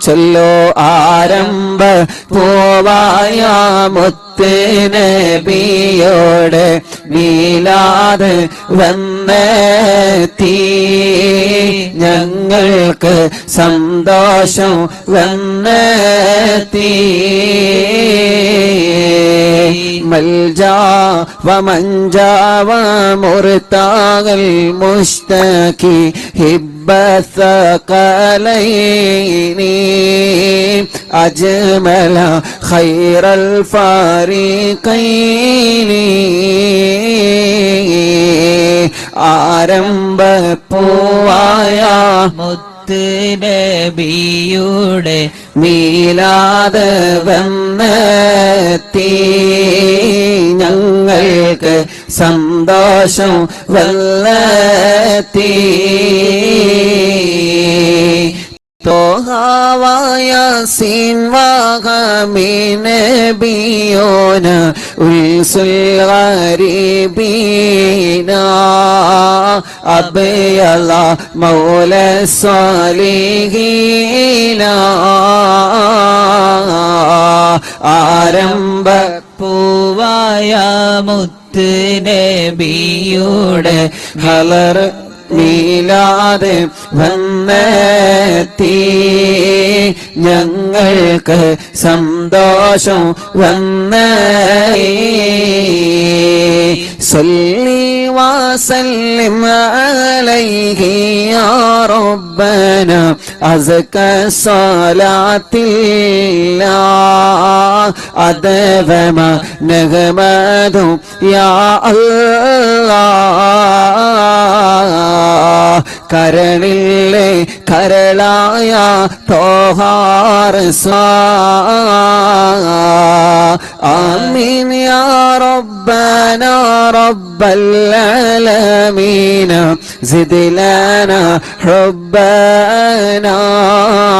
ചൊല്ലോ ആരംഭ പോവായ പത്തിന് ബിയോട് മീലാത് വന്നെത്തി. ഞങ്ങൾക്ക് സന്തോഷം വന്ന മൽജാവ മഞ്ചാവ മുറുത്താകൽ മുസ്തകി ഹിബസ കലൈനി അജ്മല ഖൈറൽ ഫാ ആരംഭ പൂവായ മുത്ത് നബിയുടെ മീലാത് വന്നെത്തി ഞങ്ങൾക്ക് സന്തോഷം വന്നെത്തി തോഹാവായ ഉൽസുൽ ഉൽസുൽഗരീബീന അബയല മൗല സ്വാലിഹീന ആരംഭ പൂവായ മുത്ത് നബിയുടെ ഹലർ മീലാതെ വന്നെത്തി ഞങ്ങൾക്ക് സന്തോഷം വന്നേ صلي وسلم عليه يا ربنا أزكى صلاة الله أدب ما نغمده يا الله കരളിലെ കരളായ തോഹാർ ആമീൻ യാ ربنا رب العالمين زد لنا حبنا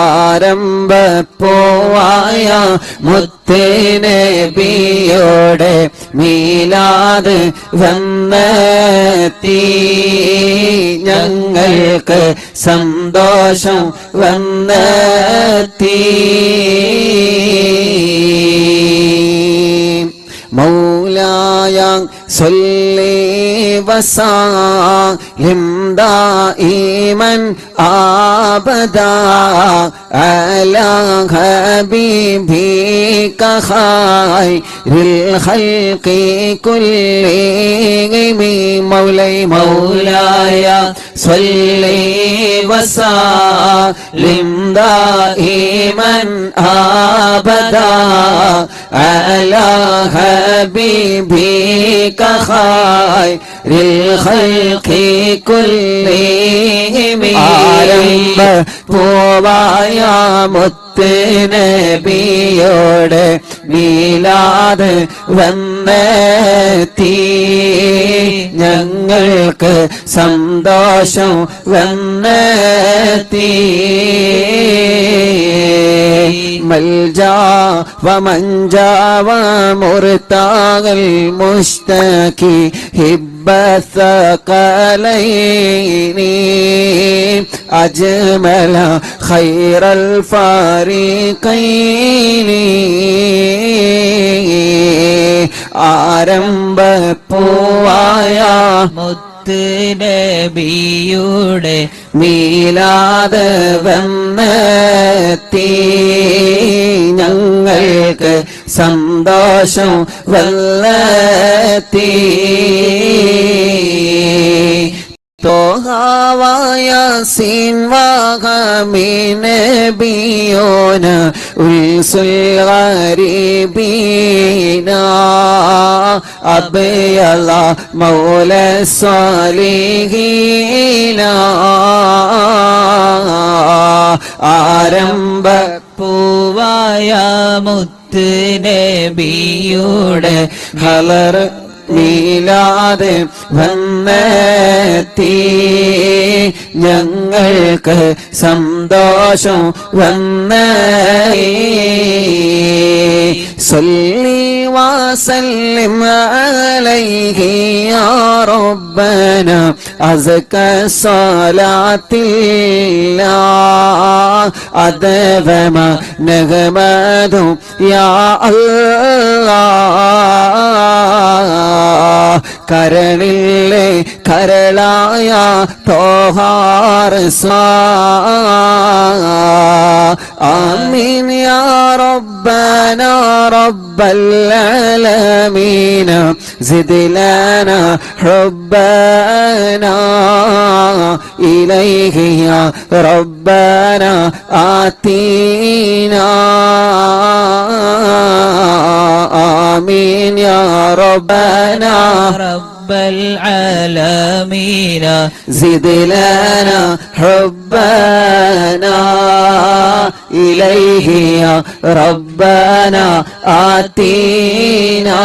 ആരംഭപ്പോവായ മുത്തേനെ ബിയോടെ മീലാത് വന്നെത്തി. ഞങ്ങൾക്ക് സന്തോഷം വന്നെത്തി. മൗലായ സൊല്ലേ وسلم دائما ابدا على حبيبك خير الخلق كلهم مولاي مولاي صل وسلم دائما ابدا على حبيبك خير الخلق كلهم ആരംഭ പോവായ മുത്തേനബിയോട് മീലാത് വന്നെത്തി ഞങ്ങൾക്ക് സന്തോഷം വന്നെത്തി ملجا ومن جا ومرتاغ المشتكي هب الثقلين أجمل خير الفريقين آرم بپوایا مد മുത്ത് നബിയുടെ മീലാത് വന്നെത്തി ഞങ്ങൾക്ക് സന്തോഷം വന്നെത്തി. തോഹാവായ സിൻവാഹമിനബിയോന ഉൽസുൽഗരീബീന അബയല മൗല സ്വാലിഹീന ആരംഭ പൂവായ മുത്ത് നബിയുടെ ഹലർ നീലാതെ വന്നെത്തി. ഞങ്ങൾക്ക് സന്തോഷം വന്നേ صلي وسلم عليه يا ربنا أزكى الصلاة الله أدفم نغمد يا الله کر لایا توہار سا آمین ربنا رب العالمين زد لنا حبنا إليه يا ربنا آتينا آمين يا ربنا رب رب العالمين. زد لنا حبنا إليه يا ربنا آتينا.